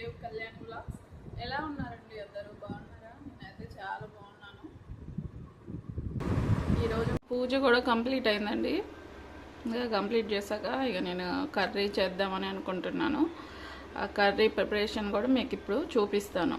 Dev Kalyan blogs ఎలా ఉన్నారండి అందరూ? బాగున్నారా? నేనైతే చాలా బాగున్నాను. ఈరోజు పూజ కూడా కంప్లీట్ అయిందండి. ఇంకా కంప్లీట్ చేశాక ఇక నేను కర్రీ చేద్దామని అనుకుంటున్నాను. ఆ కర్రీ ప్రిపరేషన్ కూడా మీకు ఇప్పుడు చూపిస్తాను.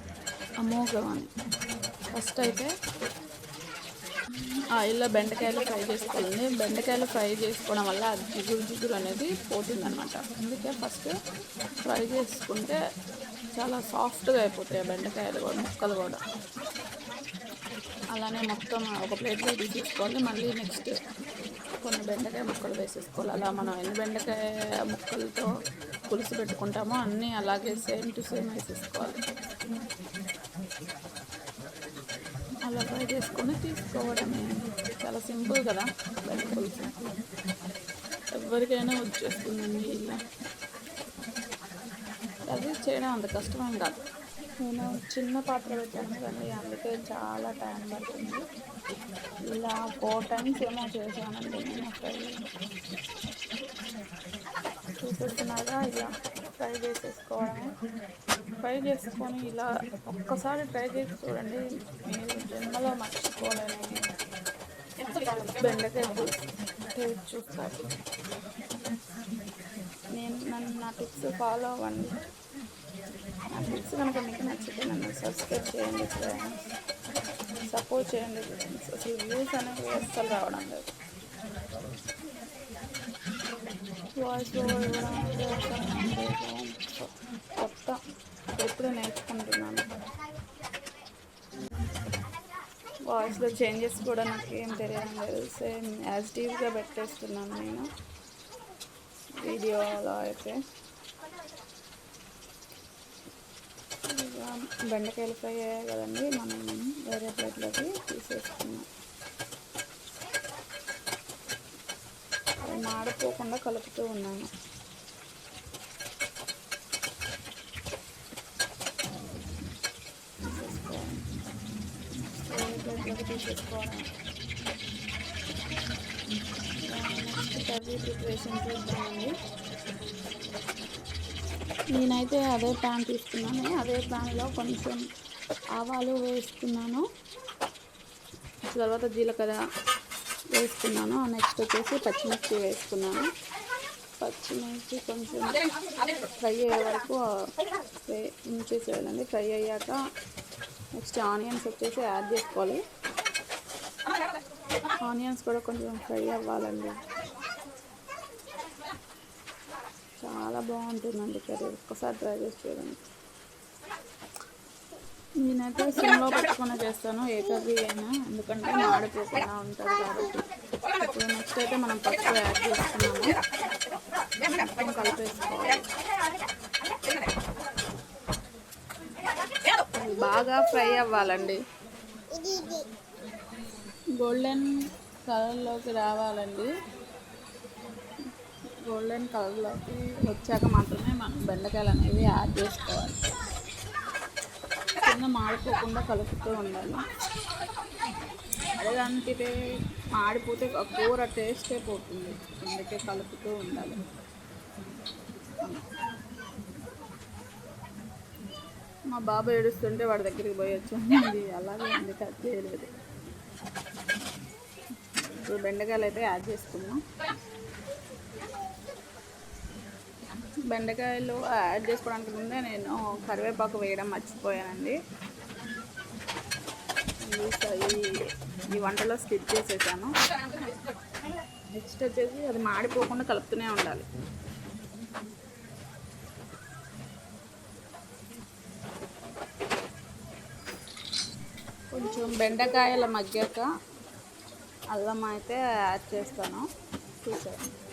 అమోఘం అని ఫస్ట్ అయితే ఆయిల్లో బెండకాయలు ఫ్రై చేసుకోవాలండి. బెండకాయలు ఫ్రై చేసుకోవడం వల్ల అది జిగురు జిగురు అనేది పోతుంది అనమాట అందుకే ఫస్ట్ ఫ్రై చేసుకుంటే చాలా సాఫ్ట్గా అయిపోతాయి ఆ బెండకాయలు కూడా ముక్కలు కూడా. అలానే మొత్తం ఒక ప్లేట్లో తీసుకోవాలి మళ్ళీ నెక్స్ట్ కొన్ని బెండకాయ ముక్కలు వేసేసుకోవాలి. అలా మనం ఎన్ని బెండకాయ ముక్కలతో పులుసు పెట్టుకుంటామో అన్నీ అలాగే సేమ్ టు సేమ్ వేసేసుకోవాలి. అలా ఫ్రై చేసుకొని తీసుకోవడమే. చాలా సింపుల్ కదా బయట పులుసు. ఎవరికైనా వచ్చేస్తుందండి ఇలా అది చేయడం అంత కష్టమేం కాదు. నేను చిన్న పాత్ర పెట్టాను కానీ అందుకే చాలా టైం పడుతుంది. ఇలా ఫోర్ టైమ్స్ ఏమో చేశానండి నేను. ఫ్రై చూపిస్తున్నాగా ఇలా ఫ్రై చేసేసుకోవడమే. ఫ్రై చేసుకొని ఇలా ఒక్కసారి ట్రై చేసి చూడండి. మీరు జన్మలో మర్చిపోలేని బెండకాయ టేస్ట్ చూస్తారు. నేను నన్ను నా టిప్స్ ఫాలో అవ్వండి. నా టిప్స్ కనుక మీకు నచ్చితే నన్ను సబ్స్క్రైబ్ చేయండి సపోర్ట్ చేయండి అసలు వ్యూస్ అనేవి అస్సలు రావడం లేదు వాయిస్ ఓవర్ ఇవ్వడం అనేది అసలు కొత్త ఎప్పుడూ నేర్చుకుంటున్నాను వాయిస్లో చేంజెస్ కూడా నాకు ఏం తెలియడం లేదు. సేమ్ యాజిటివ్గా పెట్టేస్తున్నాను నేను. వీడియోలో అయితే. బెండకాయలు ఫ్రై అయ్యాయి కదండి మనం వేరే ప్లేట్లోకి తీసేసుకున్నాం మాడిపోకుండా కలుపుతూ ఉన్నాను. తీసేసుకోవాలి వేరే ప్లేట్లోకి నెక్స్ట్ కర్రీ ప్రిపరేషన్ చూద్దామండి నేనైతే అదే ప్యాన్ తీసుకున్నాను. అదే ప్యాన్లో కొంచెం ఆవాలు వేసుకున్నాను తర్వాత జీలకర్ర వేసుకున్నాను. నెక్స్ట్ వచ్చేసి పచ్చిమిర్చి వేసుకున్నాను. పచ్చిమిర్చి కొంచెం ఫ్రై అయ్యే వరకు ఉంచేసేయాలండి ఫ్రై అయ్యాక నెక్స్ట్ ఆనియన్స్ వచ్చేసి యాడ్ చేసుకోవాలి. ఆనియన్స్ కూడా కొంచెం ఫ్రై అవ్వాలండి. చాలా బాగుంటుందండి కర్రీ. ఒక్కసారి ట్రై చేసి చూడండి. నేనైతే సిమ్లో పెట్టుకుని చేస్తాను ఏ కర్రీ అయినా. ఎందుకంటే మాడిపోకుండా ఉంటుంది కాబట్టి. ఇప్పుడు నెక్స్ట్ అయితే మనం పసుపు యాడ్ చేసుకున్నాము కలిపేసుకోవాలి. బాగా ఫ్రై అవ్వాలండి. గోల్డెన్ కలర్లోకి రావాలండి. గోల్డెన్ కలర్లోకి వచ్చాక మాత్రమే మనం బెండకాయలు అనేవి యాడ్ చేసుకోవాలి. బాగా మాడిపోకుండా కలుపుతూ ఉండాలి. అదేదానికి మాడిపోతే కూర టేస్టే పోతుంది. అందుకే కలుపుతూ ఉండాలి. మా బాబు ఏడుస్తుంటే వాడి దగ్గరికి పోయొచ్చు అలాగే ఉంది కట్ చేయలేదు. ఇప్పుడు బెండకాయలు అయితే యాడ్ చేసుకున్నాం బెండకాయలు యాడ్ చేసుకోవడానికి ముందే నేను కరివేపాకు వేయడం మర్చిపోయానండి. ఈ ఈ- వంటలో స్కిప్ చేసేసాను. నెక్స్ట్ వచ్చేసి అది మాడిపోకుండా కలుపుతూనే ఉండాలి. కొంచెం బెండకాయల మగ్గాక అల్లం అయితే యాడ్ చేస్తాను. చూసాను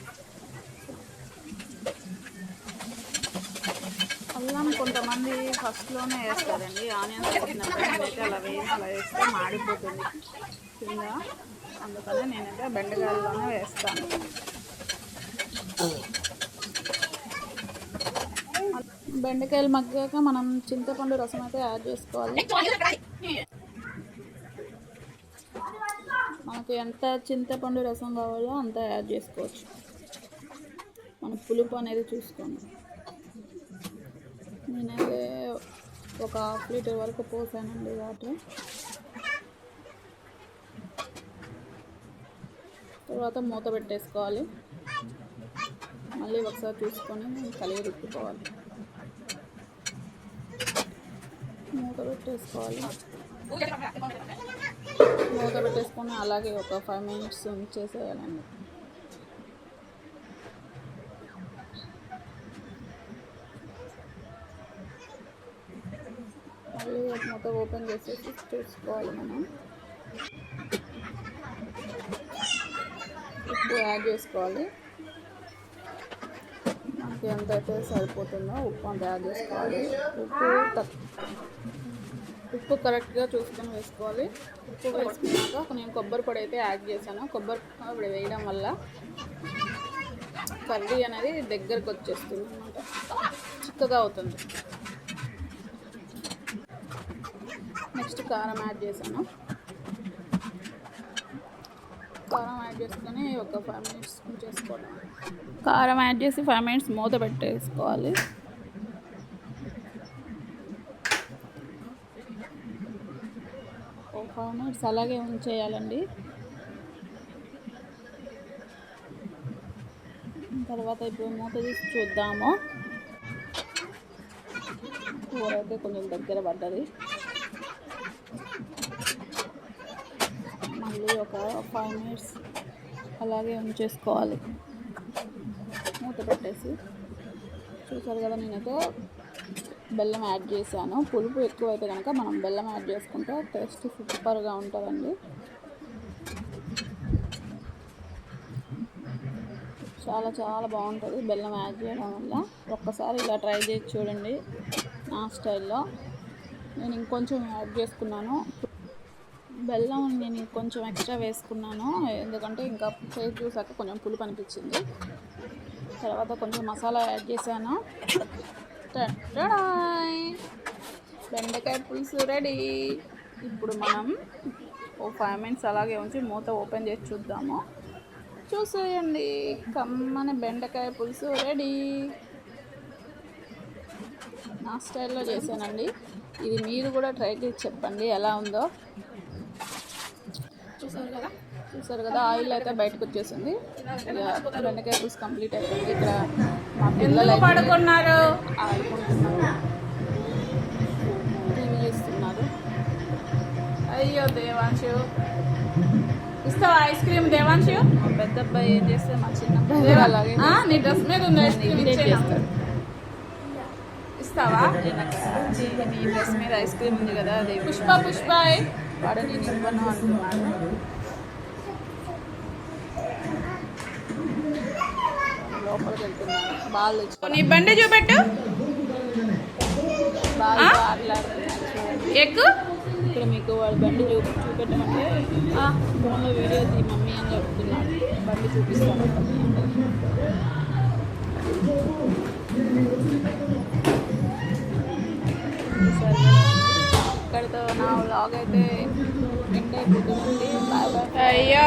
అల్లం కొంతమంది ఫస్ట్లోనే వేస్తారండి. ఆనియన్స్ వేసినప్పుడు అలా వేసి అలా వేస్తే మాడిపోతుంది. కింద అందుకనే నేనైతే బెండకాయల్లోనే వేస్తాను. బెండకాయలు మగ్గాక మనం చింతపండు రసం అయితే యాడ్ చేసుకోవాలి. మనకు ఎంత చింతపండు రసం కావాలో అంత యాడ్ చేసుకోవచ్చు. మన పులుపు అనేది చూసుకోండి. నేనైతే ఒక హాఫ్ లీటర్ వరకు పోసానండి వాటర్. తర్వాత మూత పెట్టేసుకోవాలి. మళ్ళీ ఒకసారి చూసుకొని కలిగి రుక్కుకోవాలి మూత పెట్టేసుకోవాలి. మూత పెట్టేసుకొని అలాగే ఒక ఫైవ్ మినిట్స్ ఉంచేసేయాలండి. మళ్ళీ మూత ఓపెన్ చేసేసి చూసుకోవాలి మనం. ఉప్పు యాడ్ చేసుకోవాలి. మనకి ఎంత అయితే సరిపోతుందో ఉప్పు అంత యాడ్ చేసుకోవాలి. ఉప్పు ఉప్పు కరెక్ట్గా చూసుకొని వేసుకోవాలి. ఉప్పు వేసుకున్నాక నేను కొబ్బరి పొడి అయితే యాడ్ చేశాను. కొబ్బరి పొడి వేయడం వల్ల కర్రీ అనేది దగ్గరకు వచ్చేస్తుంది అనమాట చిక్కగా అవుతుంది. నెక్స్ట్ కారం యాడ్ చేశాను. కారం యాడ్ చేసుకొని ఒక ఫైవ్ మినిట్స్ చేసుకోవాలి కారం యాడ్ చేసి ఫైవ్ మినిట్స్ మూత పెట్టేసుకోవాలి. ఒక ఫైవ్ మినిట్స్ అలాగే ఉంచేయాలండి. తర్వాత ఇప్పుడు మూత తీసి చూద్దాము. కూర అయితే కొంచెం దగ్గర పడ్డది. మళ్ళీ ఒక ఫైవ్ మినిట్స్ అలాగే ఉంచేసుకోవాలి మూత పెట్టేసి. చూసారు కదా నేనైతే బెల్లం యాడ్ చేశాను. పులుపు ఎక్కువ అయితే కనుక మనం బెల్లం యాడ్ చేసుకుంటే టేస్ట్ సూపర్గా ఉంటుందండి. చాలా చాలా బాగుంటుంది బెల్లం యాడ్ చేయడం వల్ల. ఒక్కసారి ఇలా ట్రై చేసి చూడండి నా స్టైల్లో. నేను ఇంకొంచెం యాడ్ చేసుకున్నాను. బెల్లం నేను కొంచెం ఎక్స్ట్రా వేసుకున్నాను. ఎందుకంటే ఇంకా టేస్ట్ చూసాక కొంచెం పులుపు అనిపించింది. తర్వాత కొంచెం మసాలా యాడ్ చేశాను. బెండకాయ పులుసు రెడీ. ఇప్పుడు మనం ఓ ఫైవ్ మినిట్స్ అలాగే ఉంచి మూత ఓపెన్ చేసి చూద్దాము. చూసేయండి. కమ్మని బెండకాయ పులుసు రెడీ. నా స్టైల్లో చేశానండి. ఇది మీరు కూడా ట్రై చేసి చెప్పండి ఎలా ఉందో. చూసారు కదా? చూసారు కదా ఆయిల్ అయితే బయటకు వచ్చేసింది. బెండకాయ పులుసు కంప్లీట్ అయిపోయింది ఇక్కడ మా పిల్లలు పడుకున్నారు? టీవీ అయ్యో దేవాంశు. ఇస్తావా ఐస్ క్రీమ్ దేవాంశు? మా పెద్ద అబ్బాయి ఏం చేస్తే మా చిన్న అబ్బాయి అలాగే నీ డ్రెస్ మీద ఉంది ఐస్ క్రీమ్? ఇస్తావా? నీ డ్రెస్ మీద ఐస్ క్రీమ్ ఉంది కదా అది పుష్ప పుష్ప వాడు నేను ఇవ్వను అంటున్నాను లోపలికి వెళ్తున్నాను బాల్ నీ బండి చూపెట్టు. ఎక్కు? ఇక్కడ మీకు వాడు బండి చూ చూపెట్టమంటే ఫోన్లో వీడియో తీ మమ్మీ అని చెప్తున్నాడు. బండి చూపిస్తాను. ఇక్కడితో నా వ్లాగ్ అయితే ఎండ్ అయిపోతుందండి. బాయ్ బాయ్ అయ్యో.